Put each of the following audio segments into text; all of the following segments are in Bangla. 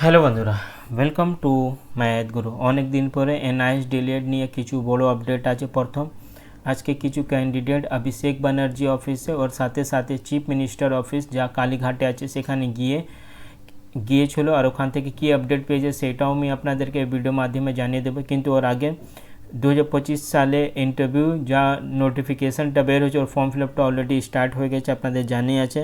হ্যালো বন্ধুরা ওয়েলকাম টু ম্যাথ গুরু অনেক দিন পরে এনআইএস ডিলিয়েড নিয়ে কিছু বড় আপডেট আছে প্রথম। আজকে কিছু ক্যান্ডিডেট অভিষেক ব্যানার্জি অফিসে ওর সাথে সাথে চিফ মিনিস্টার অফিস যা কালীঘাটে আছে, সেখানে গিয়ে গিয়েছিল আর ওখান থেকে কী আপডেট পেয়েছে সেটাও আমি আপনাদেরকে ভিডিও মাধ্যমে জানিয়ে দেবো। কিন্তু ওর আগে দু পঁচিশ সালে ইন্টারভিউ যা নোটিফিকেশনটা বের হয়েছে, ওর ফর্ম ফিল আপটা অলরেডি স্টার্ট হয়ে গেছে, আপনাদের জানিয়ে আছে।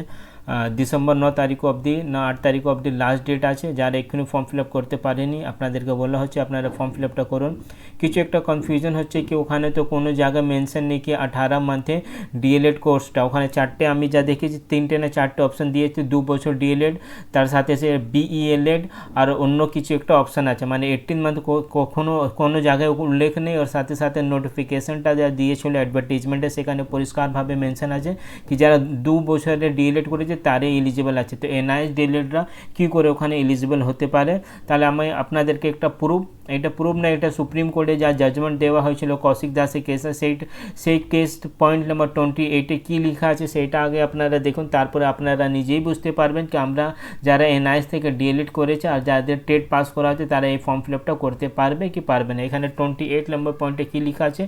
ডিসেম্বর ন তারিখ অবধি, না আট তারিখ অবধি লাস্ট ডেট আছে, যারা এক্ষুনি ফর্ম ফিল আপ করতে পারেনি, আপনাদেরকে বলা হচ্ছে আপনারা ফর্ম ফিল আপটা করুন। কিছু একটা কনফিউশন হচ্ছে কি, ওখানে তো কোনো জায়গায় মেনশন নেই কি আঠারো মান্থে ডিএলএড কোর্সটা ওখানে চারটে, আমি যা দেখেছি, তিনটে না চারটে অপশান দিয়েছে, দু বছর ডিএলএড তার সাথে সে বিইএলএড আর অন্য কিছু একটা অপশান আছে। মানে এইটিন মান্থ কখনো কোনো জায়গায় উল্লেখ নেই, ওর সাথে সাথে নোটিফিকেশনটা যা দিয়েছিল অ্যাডভার্টিজমেন্টে সেখানে পরিষ্কারভাবে মেনশন আছে কি, যারা দু বছরের ডিএলএড করেছে তারই এলিজিবল আছে। তো এনআইএস ডিএলএডরা কী করে ওখানে এলিজিবল হতে পারে? তাহলে আমি আপনাদেরকে একটা প্রুফ এটা প্রুফ না, এটা সুপ্রিম কোর্টে যা জাজমেন্ট দেওয়া হয়েছিল, কৌশিক দাসের কেসে সেই সেই কেস পয়েন্ট নাম্বার টোয়েন্টি এইটে কী লেখা আছে সেটা আগে আপনারা দেখুন, তারপরে আপনারা নিজেই বুঝতে পারবেন কি আমরা যারা এনআইএস থেকে ডিএলএড করেছে আর যাদের টেট পাস করা আছে, তারা এই ফর্ম ফিল আপটা করতে পারবে কি পারবে না। এখানে টোয়েন্টি এইট নম্বর পয়েন্টে কী লেখা আছে?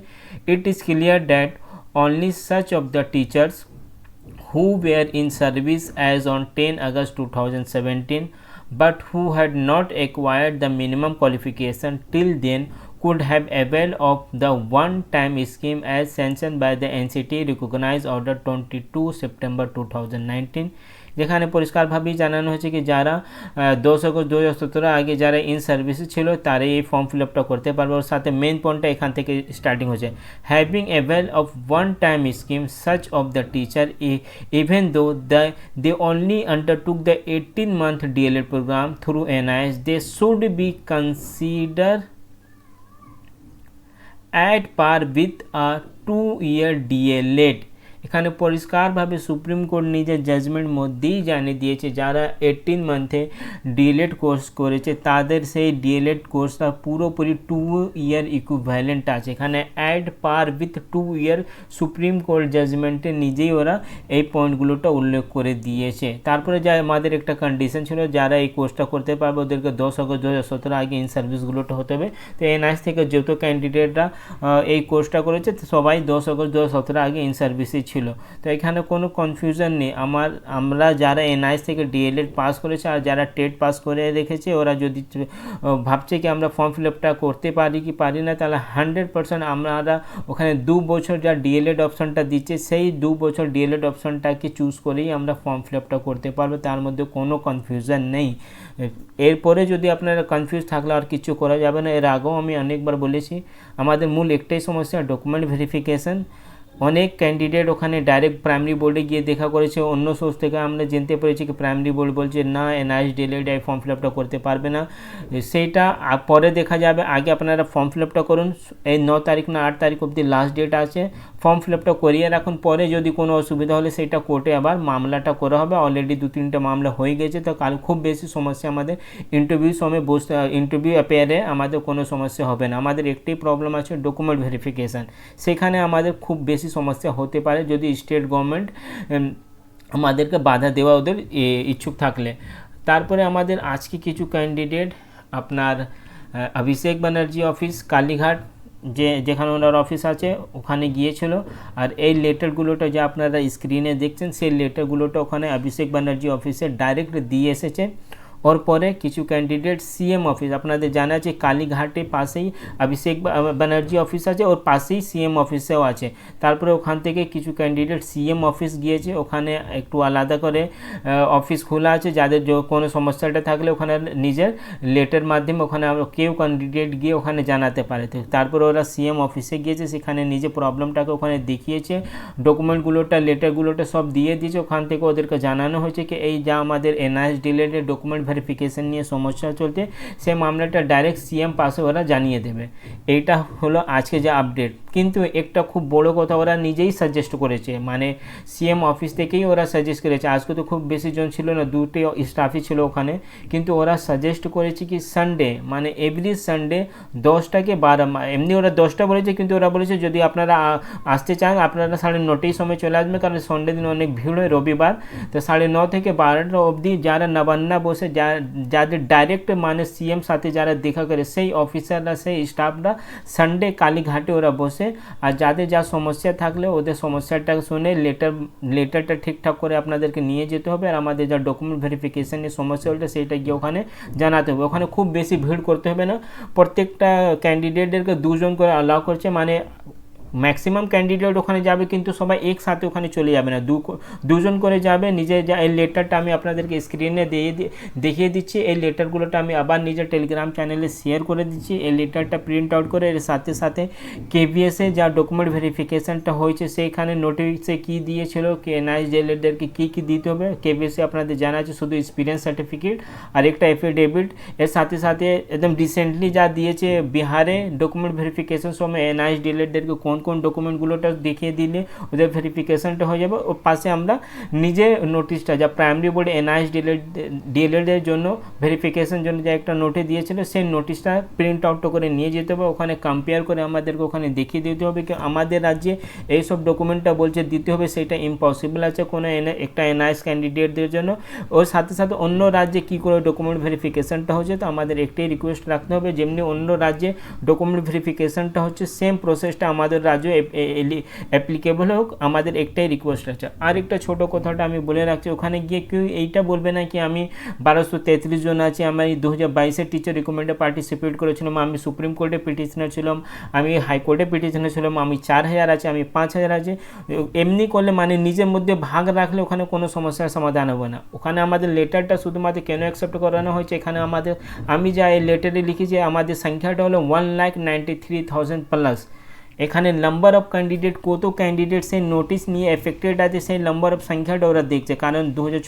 It is clear that only such of the teachers who were in service as on 10 August 2017 but who had not acquired the minimum qualification till then could have availed of the one time scheme as sanctioned by the NCT recognized order 22 September 2019 যেখানে পরিষ্কারভাবেই জানানো হয়েছে কি যারা দশ আগস্ট দু হাজার সতেরো আগে যারা ইন সার্ভিসে ছিল তারাই এই ফর্ম ফিল আপটা করতে পারবে। ওর সাথে মেন পয়েন্টটা এখান থেকে স্টার্টিং হচ্ছে having avail of one time scheme such of the teacher even though the they only undertook the eighteen month DLEd programme through NIS they should be consider at par with a two year DLED এখানে পরিষ্কারভাবে সুপ্রিম কোর্ট নিজের জাজমেন্ট মধ্যেই জানিয়ে দিয়েছে, যারা এইটিন মান্থে ডিএলএড কোর্স করেছে, তাদের সেই ডিএলএড কোর্সটা পুরোপুরি টু ইয়ার ইকুইভ্যালেন্ট আছে। এখানে at par with two year Supreme Court জাজমেন্টে নিজেই ওরা এই পয়েন্টগুলোটা উল্লেখ করে দিয়েছে। তারপরে যা আমাদের একটা কন্ডিশন ছিল, যারা এই কোর্সটা করতে পারবে, ওদেরকে দশ আগস্ট দু হাজার সতেরো আগে ইন সার্ভিসগুলোটা হতে হবে। তো এনআইএস থেকে যত ক্যান্ডিডেটরা এই কোর্সটা করেছে, সবাই দশ আগস্ট দু হাজার সতেরো আগে ইন সার্ভিসে ছিল। তো এখানে কোনো কনফিউশন নেই। আমার, আমরা যারা এনআইএস থেকে ডিএলএড পাস করেছে আর যারা টেট পাস করে রেখেছে, ওরা যদি ভাবছে কি আমরা ফর্ম ফিল আপটা করতে পারি কি পারি না, তাহলে হান্ড্রেড পার্সেন্ট আমরা ওখানে দু বছর যা ডিএলএড অপশানটা দিচ্ছে, সেই দু বছর ডিএলএড অপশানটাকে চুজ করেই আমরা ফর্ম ফিল আপটা করতে পারব। তার মধ্যে কোনো কনফিউশন নেই। এরপরে যদি আপনারা কনফিউজ থাকলে আর কিছু করা যাবে না। এর আগেও আমি অনেকবার বলেছি, আমাদের মূল একটাই সমস্যা ডকুমেন্ট ভেরিফিকেশান অনেক ক্যান্ডিডেট ওখানে ডাইরেক্ট প্রাইমারি বোর্ডে গিয়ে দেখা করেছে। অন্য সোর্স থেকে আমরা জানতে পেরেছি কি প্রাইমারি বোর্ড বলছে, না এনআইএস ডিলেড এই ফর্ম ফিল আপটা করতে পারবে না। সেইটা পরে দেখা যাবে। আগে আপনারা ফর্ম ফিল আপটা করুন। এই ন তারিখ না আট তারিখ অবধি লাস্ট ডেট আছে। ফর্ম ফিল আপটা করিয়ে রাখুন। পরে যদি কোনো অসুবিধা হলে সেটা কোর্টে আবার মামলাটা করা হবে। অলরেডি দু তিনটা মামলা হয়ে গেছে। তো কাল খুব বেশি সমস্যা আমাদের ইন্টারভিউ সময় বসতে ইন্টারভিউ অ্যাপেয়ারে আমাদের কোনো সমস্যা হবে না। আমাদের একটাই প্রবলেম আছে ডকুমেন্ট ভেরিফিকেশান সেখানে আমাদের খুব বেশি সমস্যা হতে পারে যদি স্টেট গভর্নমেন্ট আমাদেরকে বাধা দেওয়া ওদের ইচ্ছুক থাকলে। তারপরে আমাদের আজকে কিছু ক্যান্ডিডেট আপনার অভিষেক ব্যানার্জি অফিস কালীঘাট যে, যেখানে ওনার অফিস আছে, ওখানে গিয়েছিল। আর এই লেটারগুলোটা যে আপনারা স্ক্রিনে দেখছেন, সেই লেটারগুলোটা ওখানে অভিষেক ব্যানার্জি অফিসে ডাইরেক্ট দিয়ে এসেছে। ওর পরে কিছু ক্যান্ডিডেট সিএম অফিস আপনাদের জানা আছে কালীঘাটে পাশেই অভিষেক ব্যানার্জি অফিস আছে ওর পাশেই সিএম অফিসেও আছে তারপরে ওখান থেকে কিছু ক্যান্ডিডেট সিএম অফিস গিয়েছে ওখানে একটু আলাদা করে অফিস খোলা আছে যাদের কোনো সমস্যাটা থাকলে ওখানে নিজের লেটার মাধ্যমে ওখানে কেউ ক্যান্ডিডেট গিয়ে ওখানে জানাতে পারে তারপরে ওরা সিএম অফিসে গিয়েছে সেখানে নিজে প্রবলেমটাকে ওখানে দেখিয়েছে ডকুমেন্টগুলোটা লেটারগুলোটা সব দিয়ে দিয়েছে ওখান থেকে ওদেরকে জানানো হয়েছে কি এই যা আমাদের এনআইএস ডিলেটেড ডকুমেন্ট ভেরিফিকেশন নিয়ে সমস্যা চলছে, সেই মামলাটা ডাইরেক্ট সিএম পাশে ওরা জানিয়ে দেবে। এইটা হলো আজকে যে আপডেট কিন্তু একটা খুব বড় কথা ওরা নিজেই সাজেস্ট করেছে মানে সিএম অফিস থেকেই ওরা সাজেস্ট করেছে। আজকে তো খুব বেশি জন ছিল না, দুটি স্টাফই ছিল ওখানে। কিন্তু ওরা সাজেস্ট করেছে কি সানডে মানে এভরি সানডে দশটাকে বারো এমনি ওরা দশটা বলেছে, কিন্তু ওরা বলেছে যদি আপনারা আসতে চান, আপনারা সাড়ে নটাই সময় চলে আসবে কারণ সন্ডে দিন অনেক ভিড় হয় রবিবার। তো সাড়ে ন থেকে বারোটা অবধি যারা নবান্না বসে যাদের ডাইরেক্ট মানে সিএম সাথে যারা দেখা করে, সেই অফিসাররা সেই স্টাফরা সানডে কালীঘাটে ওরা বসে। আর যাদের যা সমস্যা থাকলে ওদের সমস্যাটা শুনে লেটার লেটারটা ঠিকঠাক করে আপনাদেরকে নিয়ে যেতে হবে। আর আমাদের যা ডকুমেন্ট ভেরিফিকেশনের সমস্যা হলে সেইটা গিয়ে ওখানে জানাতে হবে। ওখানে খুব বেশি ভিড় করতে হবে না। প্রত্যেকটা ক্যান্ডিডেটদেরকে দুজন করে অ্যালাউ করছে। মানে ম্যাক্সিমাম ক্যান্ডিডেট ওখানে যাবে কিন্তু সবাই একসাথে ওখানে চলে যাবে না। দু দুজন করে যাবে, নিজে যা এই লেটারটা আমি আপনাদেরকে স্ক্রিনে দিয়ে দেখিয়ে দিচ্ছি। এই লেটারগুলোটা আমি আবার নিজের টেলিগ্রাম চ্যানেলে শেয়ার করে দিচ্ছি। এই লেটারটা প্রিন্ট আউট করে এর সাথে সাথে কেভিএসে যা ডকুমেন্ট ভেরিফিকেশানটা হয়েছে, সেইখানে নোটিশে কী দিয়েছিল, কে এনআইএস জেলেদেরকে কী কী দিতে হবে কেভিএসে আপনাদের জানা আছে, শুধু এক্সপিরিয়েন্স সার্টিফিকেট আর একটা এফিডেভিট এর সাথে সাথে একদম রিসেন্টলি যা দিয়েছে বিহারে ডকুমেন্ট ভেরিফিকেশন সময় এনআইএস ডিলেটদেরকে কোন কোন ডকুমেন্টগুলোটা দেখিয়ে দিলে ওদের ভেরিফিকেশানটা হয়ে যাবে। ওর পাশে আমরা নিজে নোটিশটা যা প্রাইমারি বোর্ডে এনআইএস ডিলেট ডিএলএডের জন্য ভেরিফিকেশন জন্য যে একটা নোটে দিয়েছিল, সেই নোটিশটা প্রিন্ট আউট করে নিয়ে যেতে হবে। ওখানে কম্পেয়ার করে আমাদেরকে ওখানে দেখিয়ে দিতে হবে কি আমাদের রাজ্যে এইসব ডকুমেন্টটা বলছে দিতে হবে, সেটা ইম্পসিবল আছে কোনো একটা এনআইএস ক্যান্ডিডেটদের জন্য। ওর সাথে সাথে অন্য রাজ্যে কী করে ডকুমেন্ট ভেরিফিকেশনটা হচ্ছে, তো আমাদের একটাই রিকোয়েস্ট রাখতে হবে, যেমনি অন্য রাজ্যে ডকুমেন্ট ভেরিফিকেশনটা হচ্ছে সেম প্রসেসটা আমাদের রাজ্যে অ্যাপ্লিকেবল হোক, আমাদের একটাই রিকোয়েস্ট আছে। আর একটা ছোটো কথাটা আমি বলে রাখছি, ওখানে গিয়ে কেউ এইটা বলবে না কি আমি বারোশো তেত্রিশ জন আছি আমি দু হাজার বাইশের টিচার রিকমেন্ডে পার্টিসিপেট করেছিলাম আমি সুপ্রিম কোর্টে পিটিশনার ছিলাম, আমি হাইকোর্টে পিটিশনার ছিলাম, আমি চার হাজার আছে, আমি পাঁচ হাজার আছে। এমনি করলে মানে নিজের মধ্যে ভাগ রাখলে ওখানে কোনো সমস্যার সমাধান হবে না। ওখানে আমাদের লেটারটা শুধুমাত্র কেন অ্যাকসেপ্ট করানো হয়েছে, এখানে আমাদের, আমি যা এই লেটারে লিখেছি, আমাদের সংখ্যাটা হলো one lakh ninety three thousand plus এখানে নাম্বার অফ ক্যান্ডিডেট কত ক্যান্ডিডেট সেই নোটিশ নিয়ে এফেক্টেড আছে, সেই নাম্বার অফ সংখ্যাটা ওরা দেখছে, কারণ দু হাজার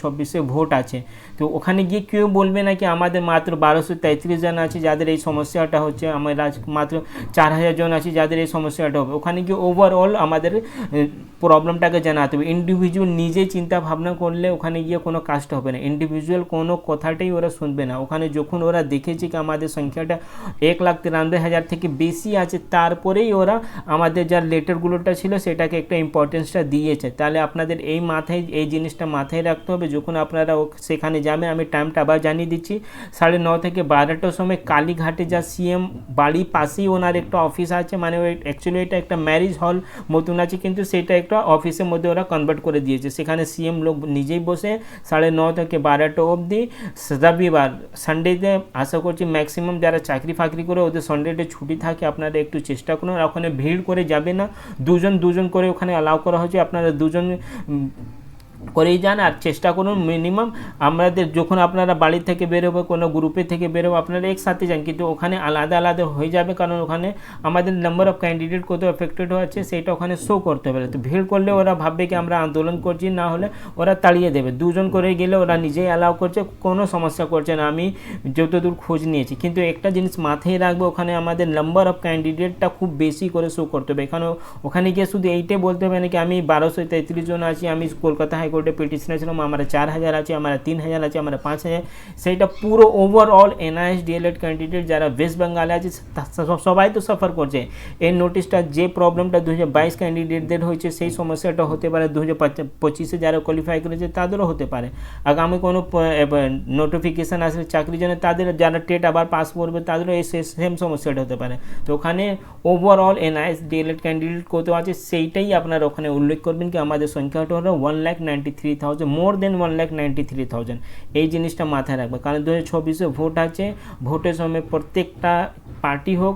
ভোট আছে। তো ওখানে গিয়ে কেউ বলবে না কি আমাদের মাত্র বারোশো তেত্রিশ জন আছে, যাদের এই সমস্যাটা হচ্ছে, আমার রাজ মাত্র চার হাজার জন আছে, যাদের এই সমস্যাটা হবে। ওখানে গিয়ে ওভারঅল আমাদের প্রবলেমটাকে জানাতে হবে। ইন্ডিভিজুয়াল নিজে চিন্তা ভাবনা করলে ওখানে গিয়ে কোনো কাজটা হবে না। ইন্ডিভিজুয়াল কোনো কথাটাই ওরা শুনবে না। ওখানে যখন ওরা দেখেছে কি আমাদের সংখ্যাটা এক লাখ তিরানব্বই হাজার থেকে বেশি আছে, তারপরেই ওরা আমাদের যা লেটারগুলোটা ছিল সেটাকে একটা ইম্পর্টেন্সটা দিয়েছে। তাহলে আপনাদের এই মাথায়, এই জিনিসটা মাথায় রাখতে হবে। যখন আপনারা সেখানে যাবেন আমি টাইমটা আবার জানিয়ে দিচ্ছি। সাড়ে ন থেকে বারোটার সময় কালীঘাটে যা সিএম বাড়ির পাশেই ওনার একটা অফিস আছে। মানে ওই অ্যাকচুয়ালি এটা একটা ম্যারেজ হল মতন আছে। কিন্তু সেটা একটা অফিসের মধ্যে ওরা কনভার্ট করে দিয়েছে। সেখানে সিএম লোক নিজেই বসে সাড়ে ন থেকে বারোটা অবধি রবিবার সানডেতে আশা করছি ম্যাক্সিমাম যারা চাকরি ফাকরি করে ওদের সানডেতে ছুটি থাকে, আপনারা একটু চেষ্টা করুন। ওখানে ভিড় করে যাবে না। দুজন দুজন করে ওখানে অ্যালাউ করা হয়েছে। আপনারা দুজন করেই যান আর চেষ্টা করুন মিনিমাম আমাদের যখন আপনারা বাড়ি থেকে বেরোবে, কোনো গ্রুপে থেকে বেরোবে, আপনারা একসাথে যান। কিন্তু ওখানে আলাদা আলাদা হয়ে যাবে কারণ ওখানে আমাদের নাম্বার অফ ক্যান্ডিডেট কত এফেক্টেড হচ্ছে সেটা ওখানে শো করতে হবে। তো ভিড় করলে ওরা ভাববে কি আমরা আন্দোলন করছি, না হলে ওরা তাড়িয়ে দেবে। দুজন করে গেলে ওরা নিজেই অ্যালাউ করছে, কোনো সমস্যা করছে না। আমি যতদূর খোঁজ নিয়েছি। কিন্তু একটা জিনিস মাথায় রাখবে, ওখানে আমাদের নাম্বার অফ ক্যান্ডিডেটটা খুব বেশি করে শো করতে হবে। এখানে, ওখানে গিয়ে শুধু এইটাই বলতে হবে না কি আমি বারোশো তেত্রিশ জন আছি, আমি কলকাতা হাইকোর্টে পিটিশনে ছিলাম আমার চার হাজার আছে আমার তিন হাজার আছে আমার পাঁচ হাজার সেইটা পুরো ওভারঅল এনআইএস ডিএলএড ক্যান্ডিডেট যারা ওয়েস্ট বেঙ্গলে আছে সবাই তো সাফার করছে এই নোটিশটা যে প্রবলেমটা দু হাজার বাইশ ক্যান্ডিডেটদের হয়েছে সেই সমস্যাটা হতে পারে দু হাজার পঁচিশে যারা কোয়ালিফাই করেছে তাদেরও হতে পারে আগামী কোনো নোটিফিকেশান আসলে চাকরির জন্য তাদের যারা টেট আবার পাস করবে তাদেরও এই সেম সমস্যাটা হতে পারে তো ওখানে ওভারঅল এনআইএস ডিএলএড ক্যান্ডিডেট কত আছে সেইটাই আপনারা ওখানে উল্লেখ করবেন কি আমাদের সংখ্যাটা হলো one lakh ninety three thousand more than one lakh ninety three thousand এই জিনিসটা মাথায় রাখবে। কারণ দু হাজার চব্বিশে ভোট আছে ভোটের সময় প্রত্যেকটা পার্টি হোক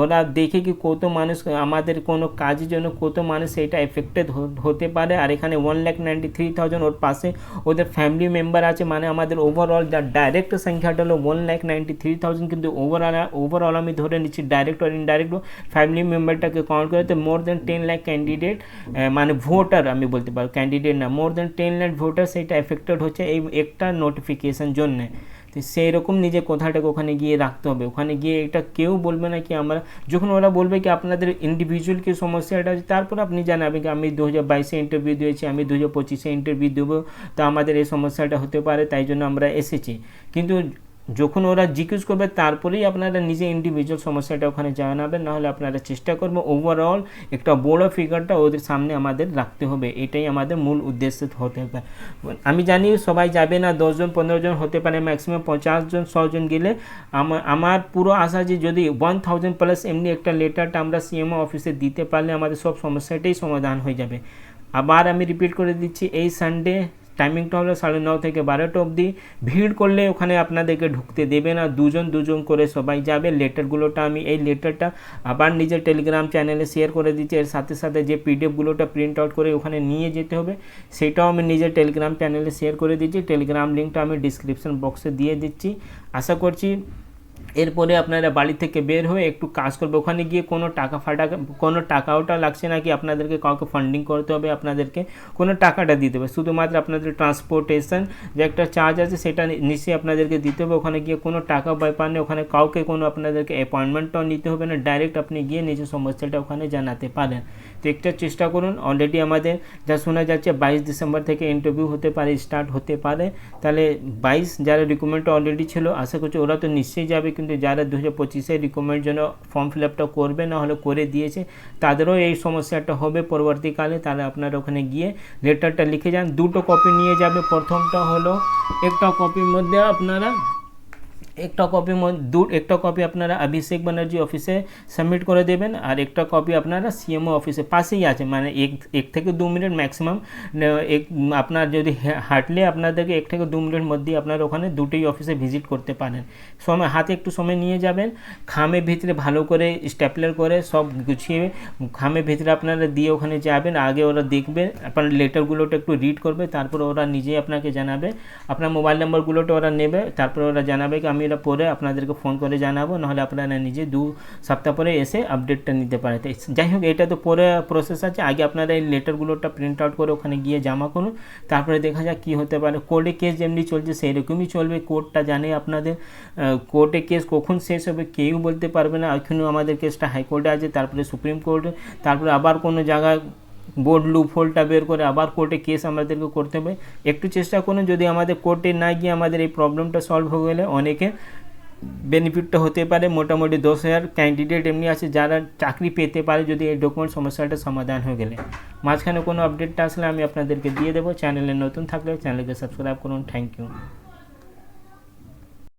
ওরা দেখে কি কত মানুষ, আমাদের কোনো কাজের জন্য কত মানুষ সেইটা এফেক্টেড হতে পারে। আর এখানে one lakh ninety three thousand ওর পাশে ওদের ফ্যামিলি মেম্বার আছে মানে আমাদের ওভারঅল যা ডাইরেক্ট সংখ্যাটা হলো one lakh ninety three thousand কিন্তু ওভারঅল ওভারঅল আমি ধরে নিচ্ছি ডাইরেক্ট আর ইনডাইরেক্ট ফ্যামিলি মেম্বারটাকে কাউন্ট করে তো more than ten lakh candidate মানে ভোটার আমি বলতে পারব ক্যান্ডিডেট না more than ten lakh voter সেইটা এফেক্টেড হচ্ছে এই একটা নোটিফিকেশন জন্যে। তো সেই রকম নিজে কথাটাকে ওখানে গিয়ে রাখতে হবে। ওখানে গিয়ে এটা কেউ বলবে না কি আমরা, যখন ওরা বলবে কি আপনাদের ইন্ডিভিজুয়াল কি সমস্যাটা তারপর আপনি জানাবেন কি আমি দু হাজার বাইশে ইন্টারভিউ দিয়েছি, আমি দু হাজার পঁচিশে ইন্টারভিউ দেবো, তো আমাদের এই সমস্যাটা হতে পারে, তাই জন্য আমরা এসেছি। কিন্তু যখন ওরা জিজ্ঞেস করবে, তারপরেই আপনারা নিজে ইন্ডিভিজুয়াল সমস্যাটা ওখানে জানাবেন, নাহলে আপনারা চেষ্টা করব ওভারঅল একটা বড় ফিগারটা ওদের সামনে আমাদের রাখতে হবে। এটাই আমাদের মূল উদ্দেশ্য হতে হবে। আমি জানি সবাই যাবে না দশজন পনেরো জন হতে পারে ম্যাক্সিমাম পঞ্চাশ জন জন গেলে আমার আমার পুরো আশা যে যদি ওয়ান থাউজেন্ড প্লাস এমনি একটা লেটারটা আমরা সিএমও অফিসে দিতে পারলে আমাদের সব সমস্যাটাই সমাধান হয়ে যাবে। আবার আমি রিপিট করে দিচ্ছি, এই সানডে টাইমিংটা হলো সাড়ে ন থেকে বারোটা অবধি। ভিড় করলে ওখানে আপনাদেরকে ঢুকতে দেবে না, দুজন দুজন করে সবাই যাবে। লেটারগুলোটা আমি এই লেটারটা আবার নিজের টেলিগ্রাম চ্যানেলে শেয়ার করে দিচ্ছি। এর সাথে সাথে যে পিডিএফগুলোটা প্রিন্ট আউট করে ওখানে নিয়ে যেতে হবে, সেটাও আমি নিজের টেলিগ্রাম চ্যানেলে শেয়ার করে দিচ্ছি। টেলিগ্রাম লিঙ্কটা আমি ডিসক্রিপশন বক্সে দিয়ে দিচ্ছি। আশা করছি এরপরে আপনারা বাড়ি থেকে বের হয়ে একটু কাজ করবে। ওখানে গিয়ে কোনো টাকা ফাটা, কোনো টাকাওটা লাগছে না কি আপনাদেরকে কাউকে ফান্ডিং করতে হবে, আপনাদেরকে কোনো টাকাটা দিতে হবে? শুধুমাত্র আপনাদের ট্রান্সপোর্টেশন যে একটা চার্জ আছে সেটা নিশ্চয়ই আপনাদেরকে দিতে হবে। ওখানে গিয়ে কোনো টাকা ব্যাপার নেই ওখানে কাউকে কোনো আপনাদেরকে অ্যাপয়েন্টমেন্টটাও নিতে হবে না। ডাইরেক্ট আপনি গিয়ে নিজের সমস্যাটা ওখানে জানাতে পারেন। একটা চেষ্টা করুন। অলরেডি আমাদের যা শোনা যাচ্ছে, বাইশ ডিসেম্বর থেকে ইন্টারভিউ হতে পারে স্টার্ট হতে পারে। তাহলে বাইশ যারা রিকমেন্ডটা অলরেডি ছিল, আশা করছি ওরা তো নিশ্চয়ই যাবে। কিন্তু যারা দু হাজার পঁচিশে রিকমেন্ড জন্য ফর্ম ফিল আপটা করবে, না হলে করে দিয়েছে, তাদেরও এই সমস্যাটা হবে পরবর্তীকালে। তাহলে আপনারা ওখানে গিয়ে লেটারটা লিখে যান। দুটো কপি নিয়ে যাবে। প্রথমটা হলো, একটা কপির মধ্যে আপনারা একটা কপি একটা কপি আপনারা অভিষেক ব্যানার্জি অফিসে সাবমিট করে দেবেন আর একটা কপি আপনারা সিএমও অফিসে পাশেই আছে। মানে এক এক থেকে দু মিনিট ম্যাক্সিমাম এক, আপনার যদি হাঁটলে আপনাদেরকে এক থেকে দু মিনিটের মধ্যেই আপনারা ওখানে দুটোই অফিসে ভিজিট করতে পারেন। সময়, হাতে একটু সময় নিয়ে যাবেন। খামের ভিতরে ভালো করে স্ট্যাপলার করে সব গুছিয়ে খামের ভিতরে আপনারা দিয়ে ওখানে যাবেন। আগে ওরা দেখবে, আপনার লেটারগুলোটা একটু রিড করবে, তারপর ওরা নিজেই আপনাকে জানাবে। আপনার মোবাইল নাম্বারগুলোটা ওরা নেবে, তারপর ওরা জানাবে কি আমি এটা পরে আপনাদেরকে ফোন করে জানাব, নাহলে আপনারা নিজে দু সপ্তাহ পরে এসে আপডেটটা নিতে পারে যাই হোক, এটা তো পরে প্রসেস আছে। আগে আপনারা এই লেটারগুলোটা প্রিন্ট আউট করে ওখানে গিয়ে জমা করুন। তারপরে দেখা যাক কী হতে পারে। কোর্টে কেস যেমনি চলছে সেই রকমই চলবে। কোর্টটা জানে আপনাদের কোর্টে কেস কখন শেষ হবে, কেউ বলতে পারবে না। এখনও আমাদের কেসটা হাইকোর্টে আছে, তারপরে সুপ্রিম কোর্টে তারপরে আবার কোনো জায়গায় বোর্ড লুপ হোলটা বের করে আবার কোর্টে কেস আমাদেরকে করতে হবে। একটু চেষ্টা করুন, যদি আমাদের কোর্টে না গিয়ে আমাদের এই প্রবলেমটা সলভ হয়ে গেলে অনেকে বেনিফিটটা হতে পারে। মোটামুটি দশ হাজার ক্যান্ডিডেট এমনি আছে যারা চাকরি পেতে পারে যদি এই ডকুমেন্ট সমস্যাটা সমাধান হয়ে গেলে। মাঝখানে কোনো আপডেটটা আসলে আমি আপনাদেরকে দিয়ে দেবো। চ্যানেলে নতুন থাকলে চ্যানেলকে সাবস্ক্রাইব করুন। Thank you